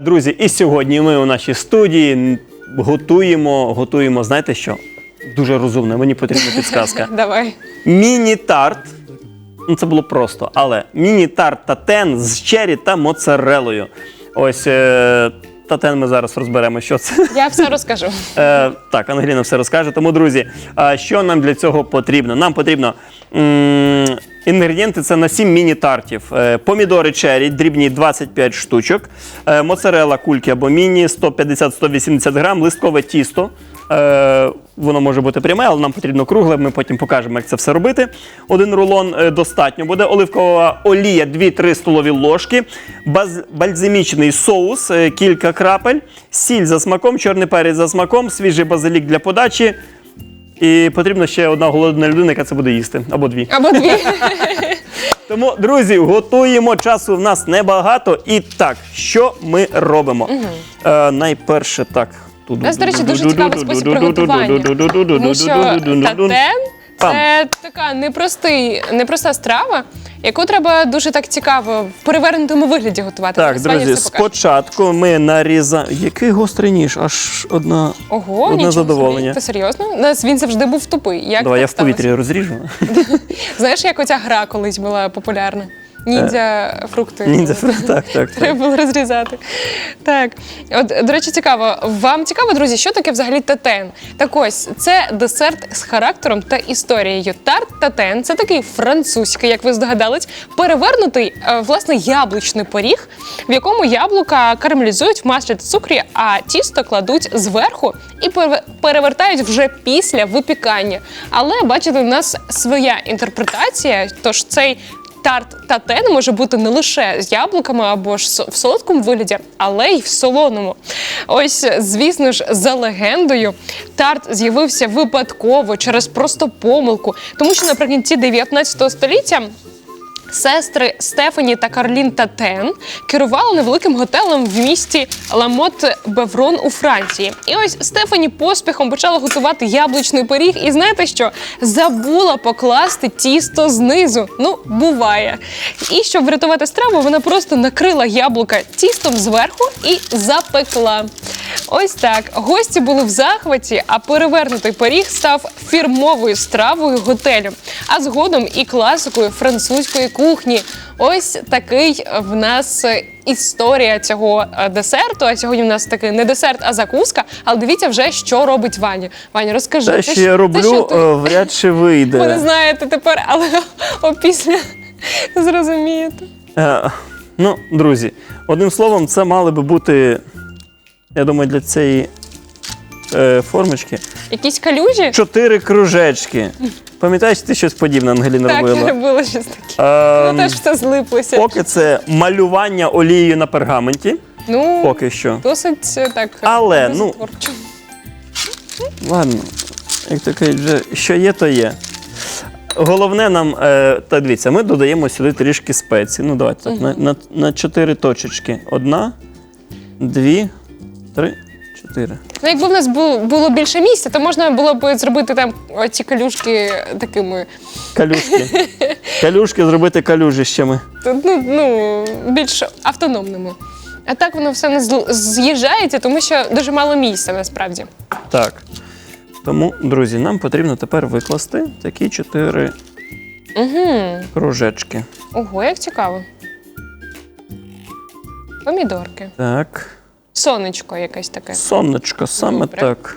Друзі, і сьогодні ми у нашій студії готуємо, готуємо, знаєте що? Дуже розумно, мені потрібна підсказка. Давай. Міні-тарт. Ну, це було просто, але міні-тарт татен з чері та моцарелою. Ось е, татен ми зараз розберемо, що це. Я все розкажу. Е, так, Ангеліна все розкаже. Тому, друзі, а що нам для цього потрібно? Нам потрібно м, інгредієнти це на 7 міні-тартів. Е, помідори чері, дрібні 25 штучок, е, моцарела кульки або міні 150-180 грам, листкове тісто. Е, воно може бути пряме, але нам потрібно кругле. Ми потім покажемо, як це все робити. Один рулон достатньо буде. Оливкова олія 2-3 столові ложки, баз, бальзамічний соус, кілька крапель, сіль за смаком, чорний перець за смаком, свіжий базилік для подачі. І потрібна ще одна голодна людина, яка це буде їсти, або дві. Або дві. Тому, друзі, готуємо часу. В нас небагато. І так, що ми робимо? Е, найперше так. У нас, до речі, дуже цікавий спосіб приготування. Тому що татен це така непростий, непроста страва, яку треба дуже так цікаво в перевернутому вигляді готувати. Так, Зараз Ваня друзі, все покаже. спочатку ми нарізаємо. Який гострий ніж? Аж одна. Ого, одне нічого задоволення. Собі. Ти серйозно? У нас він завжди був тупий. Як Давай я в повітрі розріжу. Знаєш, як оця гра колись була популярна? Ніндзя фрукти. Ніндзя фрукт, так, так. Треба було розрізати. Так, от до речі, цікаво. Вам цікаво, друзі, що таке взагалі татен? Так ось це десерт з характером та історією. Тарт татен це такий французький, як ви здогадались, перевернутий е, власне яблучний поріг, в якому яблука карамелізують в маслі та цукрі, а тісто кладуть зверху і пере- перевертають вже після випікання. Але бачите, у нас своя інтерпретація, тож цей Тарт татен може бути не лише з яблуками або ж в солодкому вигляді, але й в солоному. Ось, звісно ж, за легендою, тарт з'явився випадково через просто помилку, тому що наприкінці 19 століття. Сестри Стефані та Карлін Татен керували невеликим готелем в місті Ламот Беврон у Франції. І ось Стефані поспіхом почала готувати яблучний пиріг. І знаєте що? Забула покласти тісто знизу. Ну, буває. І щоб врятувати страву, вона просто накрила яблука тістом зверху і запекла. Ось так. Гості були в захваті, а перевернутий пиріг став фірмовою стравою готелю, а згодом і класикою французької кухні. Ось такий в нас е, історія цього е, десерту. А сьогодні в нас такий не десерт, а закуска. Але дивіться вже, що робить Ваня. Ваня, розкажи. Те, що я роблю, що ти- е, вряд чи вийде. ви не знаєте тепер, але опісля зрозумієте. Е, Ну, друзі, одним словом, це мали би бути, я думаю, для цієї е, формочки Якісь калюжі? чотири кружечки. Пам'ятаєш, ти щось подібне Ангеліна Так, робила? робила щось таке. Ем, Ну, теж все злиплося. Поки це малювання олією на пергаменті. Ну, Поки що. Досить е, так. Але, ну, творчо. Ладно, як то кажуть, вже що є, то є. Головне нам, е, так дивіться, ми додаємо сюди трішки спеції. Ну, давайте так, на, на, на чотири точечки. Одна, дві, три, чотири. Ну, якби в нас було, було більше місця, то можна було б зробити там ці калюшки такими Калюшки. Калюшки зробити калюжищами. ну, ну, більш автономними. А так воно все не зл- з'їжджається, тому що дуже мало місця насправді. Так. Тому, друзі, нам потрібно тепер викласти такі чотири Угу. кружечки. Ого, як цікаво. Помідорки. Так. Сонечко якесь таке. Сонечко, саме Добре. так.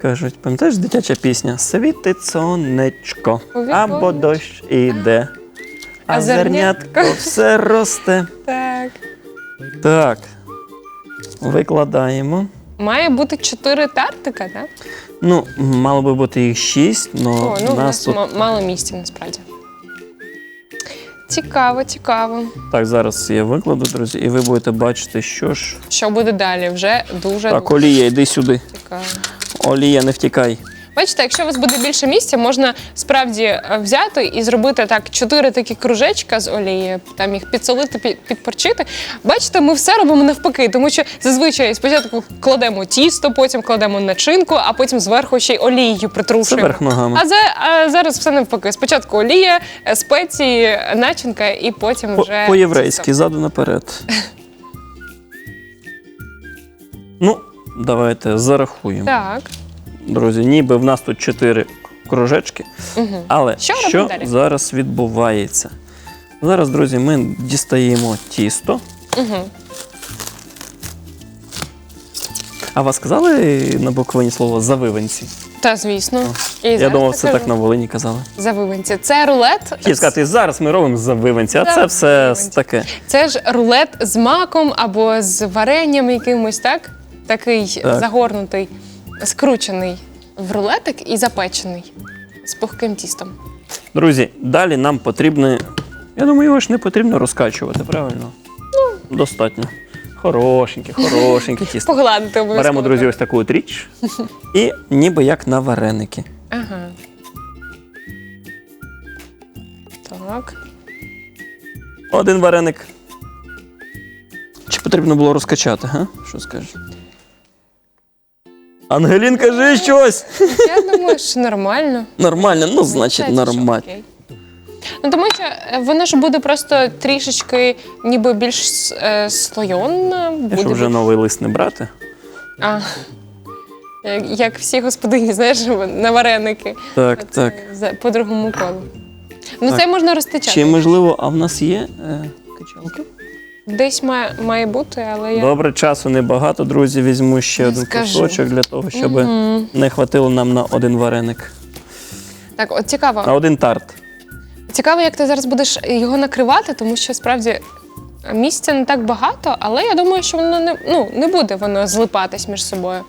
Кажуть, пам'ятаєш дитяча пісня? Світить сонечко, або дощ іде, а, А зернятко все росте. Так. Так. Викладаємо. Має бути чотири тартика, так? Ну, мало би бути їх шість, але О, ну, у нас тут. мало місця насправді. Цікаво, цікаво. Так, зараз я викладу, друзі, і ви будете бачити, що ж. Що буде далі? Вже дуже Так, Олія, йди сюди. цікаво. Олія, не втікай. Бачите, якщо у вас буде більше місця, можна справді е, взяти і зробити так чотири такі кружечка з олії, там їх підсолити, підпорчити. Бачите, ми все робимо навпаки, тому що зазвичай спочатку кладемо тісто, потім кладемо начинку, а потім зверху ще й олією притрушуємо. ногами. А, за, а зараз все навпаки. Спочатку олія, е, спеції, начинка, і потім вже По-єврейськи, ззаду наперед. Ну, давайте зарахуємо. Так. Друзі, ніби в нас тут чотири кружечки. Угу. Але Що що, робимо далі? зараз відбувається? Зараз, друзі, ми дістаємо тісто. Угу. А вас сказали на Буковині слово завиванці? Та, звісно. І Я зараз думав, це кажу. так на Волині казали. Завиванці. Це рулет. Хотів сказати, зараз ми робимо завиванці, а це все завиванці. таке. Це ж рулет з маком або з варенням якимось, так? Такий Так. загорнутий, скручений в рулетик і запечений з пухким тістом. Друзі, далі нам потрібно. Я думаю, його ж не потрібно розкачувати, правильно? Ну, достатньо. Хорошеньке, хорошеньке тісто. Погладити обов'язково. Беремо, друзі, ось таку от річ. І ніби як на вареники. Ага. Так. Один вареник. Чи потрібно було розкачати, га? Що скажеш? Ангелін, кажи щось! Я думаю, що нормально. Нормально, ну, значить, що нормально. окей. Ну, тому що е, воно ж буде просто трішечки ніби більш е, слойонна. Я Буде що вже новий лист не брати. А, як, як всі господині, знаєш, на вареники. Так, От, так. е, за- По другому колу. Ну, Так. це можна розтичати. Чи можливо, а в нас є е, качалки? Десь має, має бути, але я. Добре, часу небагато, друзі. Візьму ще один скажу. кусочок для того, щоб Мгм. не хватило нам на один вареник. Так, от цікаво. На один тарт. Цікаво, як ти зараз будеш його накривати, тому що справді місця не так багато, але я думаю, що воно не, ну, не буде воно злипатись між собою.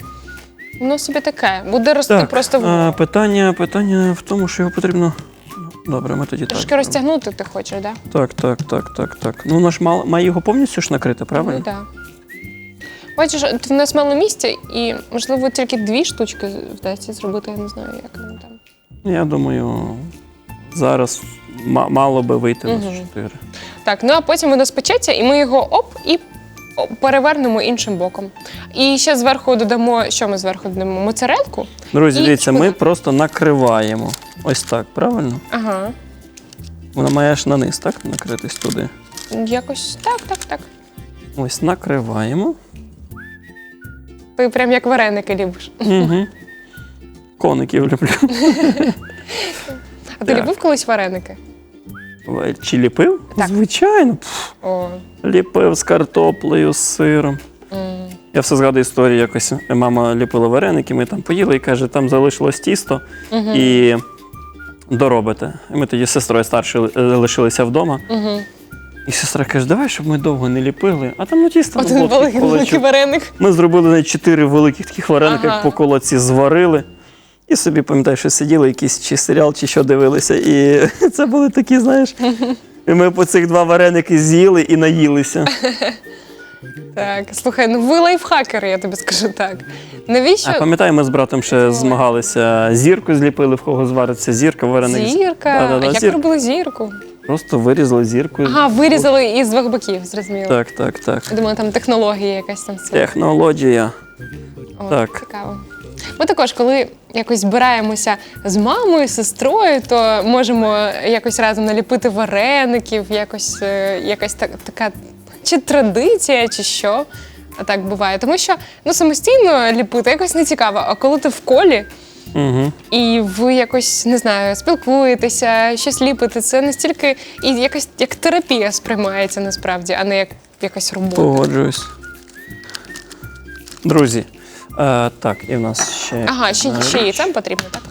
Воно собі таке, буде рости просто в а, питання, питання в тому, що його потрібно. Добре, ми тоді трошки так. розтягнути, ти хочеш, так? Да? Так, так, так, так, так. Ну, наш мал, має його повністю ж накрити, правильно? Ну, так. Бачиш, от в нас мало місця, і, можливо, тільки дві штучки вдасться зробити, я не знаю, як воно там. Я думаю, зараз ма- мало би вийти на Мгм. чотири. Так, ну а потім воно спечеться, і ми його оп і перевернемо іншим боком. І ще зверху додамо, що ми зверху додамо? Моцарелку. Друзі, І дивіться, ми просто накриваємо. Ось так, правильно? Ага. Вона має аж на низ, так? Накритись туди. Якось так, так, так. Ось накриваємо. Ти прям як вареники любиш. Угу. Коників люблю. А ти Так. любив колись вареники? Чи ліпив? Так. Звичайно. Пф, О. Ліпив з картоплею, з сиром. м. Я все згадую історію якось. Мама ліпила вареники, ми там поїли і каже, там залишилось тісто Мгм. і доробите. І ми тоді з сестрою старшою лишилися вдома. Мгм. І сестра каже, давай, щоб ми довго не ліпили. А там ну тісто Один було великий, великий вареник. Ми зробили навіть чотири великих таких вареники, Ага. як по колоці зварили. І собі пам'ятаю, що сиділи якийсь чи серіал, чи що дивилися. І це були такі, знаєш. І ми по цих два вареники з'їли і наїлися. Так, слухай, ну ви лайфхакери, я тобі скажу так. Навіщо А пам'ятаю, ми з братом ще змагалися, зірку зліпили, в кого звариться зірка, вареник. з- зірка? Да-да-да, а як зірка. робили зірку? Просто вирізали зірку. Ага, вирізали із двох боків, зрозуміло. Так, так, так. Я думала, там технологія якась там своя. Технологія. О, так. Цікаво. Ми також, коли якось збираємося з мамою, сестрою, то можемо якось разом наліпити вареників, якось, е, якась так, така чи традиція, чи що. А так буває. Тому що ну, самостійно ліпити якось не цікаво. А коли ти в колі Угу. і ви якось не знаю, спілкуєтеся, щось ліпите, це настільки і якось як терапія сприймається насправді, а не як якась робота. Погоджуюсь. Друзі, е, так, і в нас ще. Ага, ще, ще річ. яйцем потрібно, так?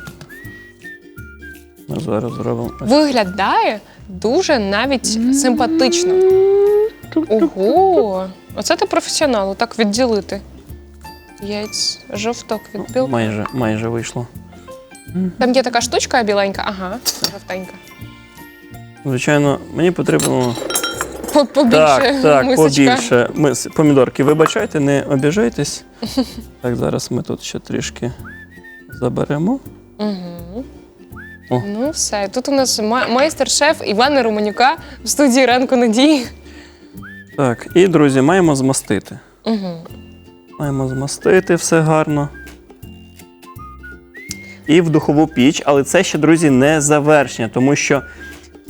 Ми зараз зробимо. ось. Виглядає дуже навіть симпатично. Ого! Оце ти професіонал, так відділити. Яйць, жовток від білка. Майже, майже вийшло. Там є така штучка біленька, ага, жовтенька. Звичайно, мені потрібно. По- Побільше так, так, мисочка. побільше. Ми, помідорки, вибачайте, не обіжайтесь. Так, зараз ми тут ще трішки заберемо. Угу. О. Ну, все. Тут у нас ма- майстер-шеф Івана Романюка в студії ранку надії. Так, і, друзі, маємо змастити. Угу. Маємо змастити все гарно. І в духову піч, але це ще, друзі, не завершення, тому що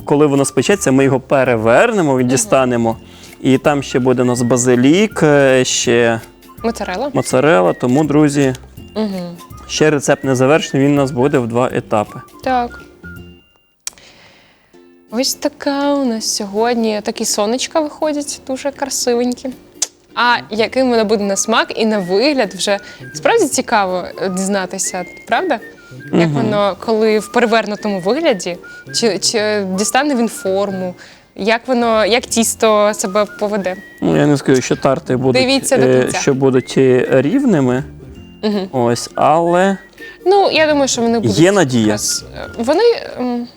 коли воно спечеться, ми його перевернемо дістанемо. І там ще буде у нас базилік, е, ще Моцарела. моцарела. Тому, друзі, Угу. ще рецепт не завершений, він у нас буде в два етапи. Так. Ось така у нас сьогодні такі сонечка виходять, дуже красивенькі. А яким воно буде на смак і на вигляд вже справді цікаво е, дізнатися, правда? Як воно, коли в перевернутому вигляді, чи, чи дістане він форму, як воно, як тісто себе поведе. Ну, я не скажу, що тарти будуть, Дивіться до е, кінця. що будуть е, рівними. Угу. Ось, але Ну, я думаю, що вони будуть. Є надія. якраз, е, Вони м,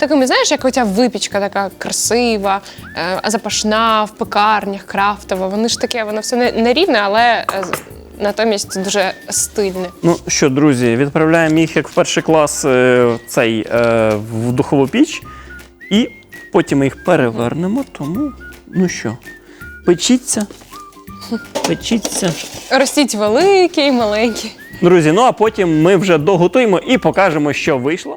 такими, знаєш, як оця випічка така красива, е, запашна в пекарнях, крафтова. Вони ж таке, воно все не, не рівне, але е, з- натомість дуже стильне. Ну що, друзі, відправляємо їх як в перший клас е, цей е, в духову піч, і потім ми їх перевернемо. Тому, ну що, печіться, печіться. Ростіть великі і маленькі. Друзі, ну а потім ми вже доготуємо і покажемо, що вийшло.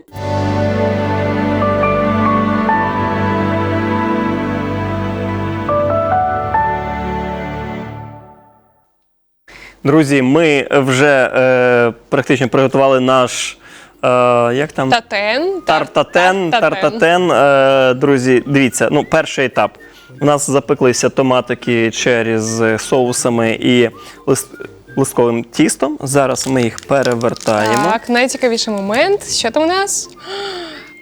Друзі, ми вже е, практично приготували наш. Е, як там? Татен. Тартатен, Та- тартатен. Е, друзі, дивіться, ну, перший етап. У нас запеклися томатики через соусами і лист, листковим тістом. Зараз ми їх перевертаємо. Так, найцікавіший момент. Що там у нас?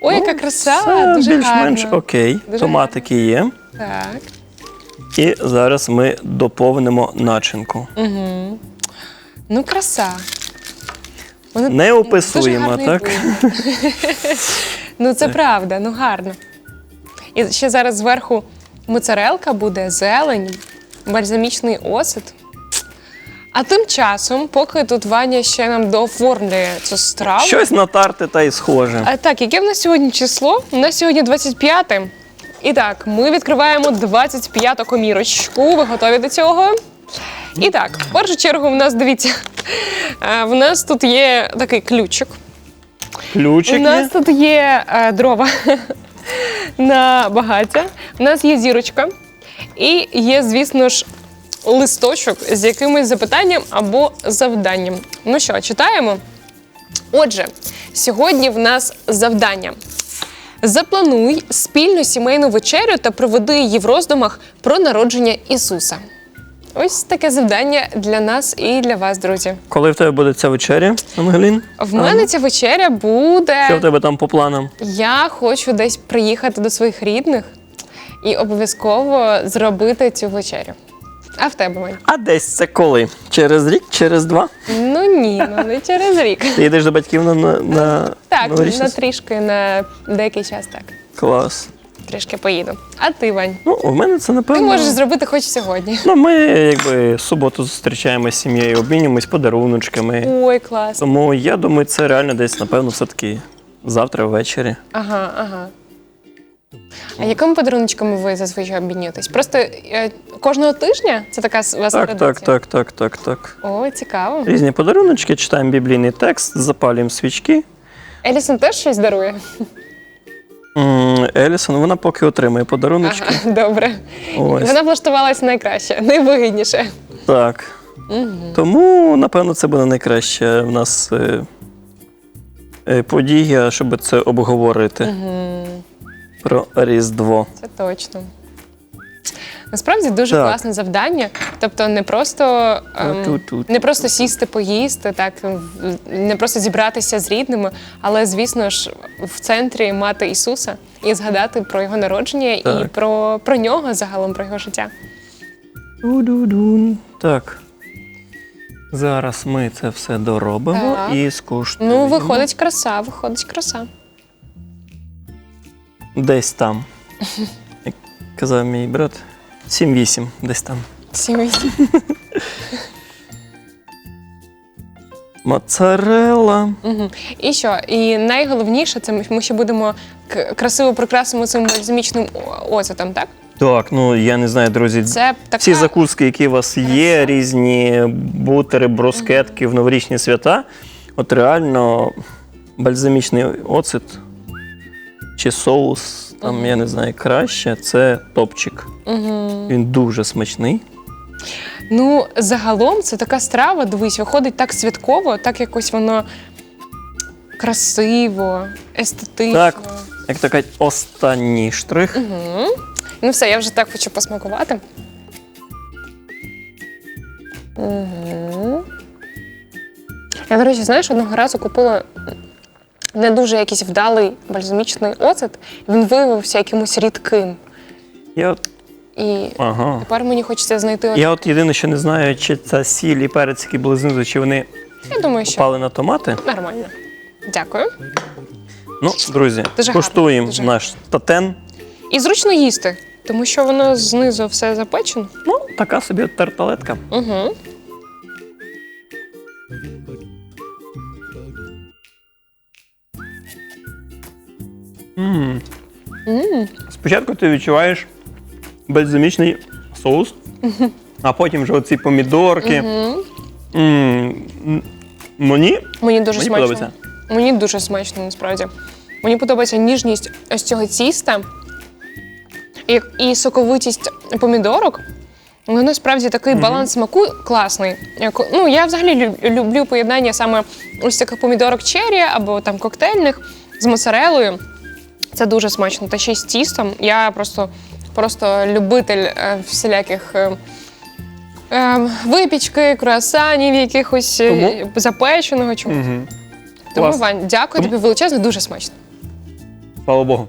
Ой, яка краса! Ну, Це дуже більш-менш гарно. окей. Дуже Томатики є. Так. І зараз ми доповнимо начинку. Угу. Ну, краса. Вони Не описуємо, так? ну, це правда, ну гарно. І ще зараз зверху моцарелка буде, зелень, бальзамічний осад. А тим часом, поки тут Ваня ще нам дооформлює цю страву. Щось натерте та й схоже. А так, яке в нас сьогодні число? У нас сьогодні 25. І так, ми відкриваємо 25 комірочку. Ви готові до цього? І так, в першу чергу, в нас дивіться, е, в нас тут є такий ключик. У нас є. тут є е, дрова на багаття. У нас є зірочка. І є, звісно ж, листочок з якимось запитанням або завданням. Ну що, читаємо? Отже, сьогодні в нас завдання. Заплануй спільну сімейну вечерю та проведи її в роздумах про народження Ісуса. Ось таке завдання для нас і для вас, друзі. Коли в тебе буде ця вечеря, Ангелін? В мене ця вечеря буде. Що в тебе там по планам? Я хочу десь приїхати до своїх рідних і обов'язково зробити цю вечерю. А в тебе, Вань? А десь це коли? Через рік, через два? Ну ні, ну не через рік. Ти йдеш до батьків на, на, на Так, на трішки, на деякий час так. Клас. Трішки поїду. А ти, Вань? Ну, у мене це напевно. Ти можеш зробити хоч сьогодні. Ну, ми якби суботу зустрічаємося з сім'єю, обмінюємось подаруночками. Ой, клас. Тому я думаю, це реально десь, напевно, все-таки завтра ввечері. Ага, ага. А якими подаруночками ви зазвичай обмінюєтесь? Просто е, кожного тижня це така с- у вас Так, традиція? так, так, так, так, так. О, цікаво. Різні подаруночки, читаємо біблійний текст, запалюємо свічки. Елісон теж щось дарує? Елісон, вона поки отримує подаруночки. Ага, добре. Ось. Вона влаштувалась найкраще, найвигідніше. Так. Тому, напевно, це буде найкраща в нас е, е, подія, щоб це обговорити про Різдво. Це точно. Насправді дуже Так. класне завдання. Тобто не просто, ем, Тут-тут. не просто сісти, поїсти, так в- не просто зібратися з рідними, але звісно ж в центрі мати Ісуса і згадати про його народження і Так. про, про нього загалом, про його життя. Ду-ду-дун. Так. Зараз ми це все доробимо Так. і скуштуємо. Ну, виходить краса, виходить краса. Десь там. Як казав мій брат. 7-8, десь там. Сім'ї. Моцарелла. Мгм. І що? І найголовніше, це ми- ще будемо к- красиво прикрасимо цим бальзамічним о- оцетом, так? Так, ну я не знаю, друзі. Це така Всі закуски, які у вас є, різні бутери, броскетки в новорічні свята. От реально бальзамічний оцет чи соус, там, я не знаю, краще, це топчик. Угу. Він дуже смачний. Ну, загалом це така страва, дивись, виходить так святково, так якось воно красиво, естетично. Так, як то кажуть, останній штрих. Ну все, я вже так хочу посмакувати. Угу. Я, до речі, знаєш, одного разу купила не дуже якийсь вдалий бальзамічний оцет, він виявився якимось рідким. Я от, І ага. тепер мені хочеться знайти. Я от єдине, що не знаю, чи це сіль і перець, які були знизу, чи вони Я думаю, що впали на томати. нормально. Дякую. Ну, друзі, Дуже гарно, куштуємо дуже наш татен. І зручно їсти, тому що воно знизу все запечено. Ну, така собі тарталетка. Угу. М Спочатку ти відчуваєш бальзамічний соус, а потім вже оці помідорки. М, м, Мені Мені дуже Мені смачно. подобається. Мені дуже смачно, насправді. Мені подобається ніжність ось цього тіста і, і соковитість помідорок. Ну, насправді такий баланс смаку класний. Як- Ну, я взагалі лю- люблю поєднання саме ось таких помідорок черрі або там коктейльних з моцарелою. Це дуже смачно. Та ще й з тістом. Я просто, просто любитель е, всіляких е, е, випічки, круасанів, якихось е, Тому- запеченого чогось. Угу. Тому, Клас. Вань, дякую тобі величезно, дуже смачно. Слава Богу.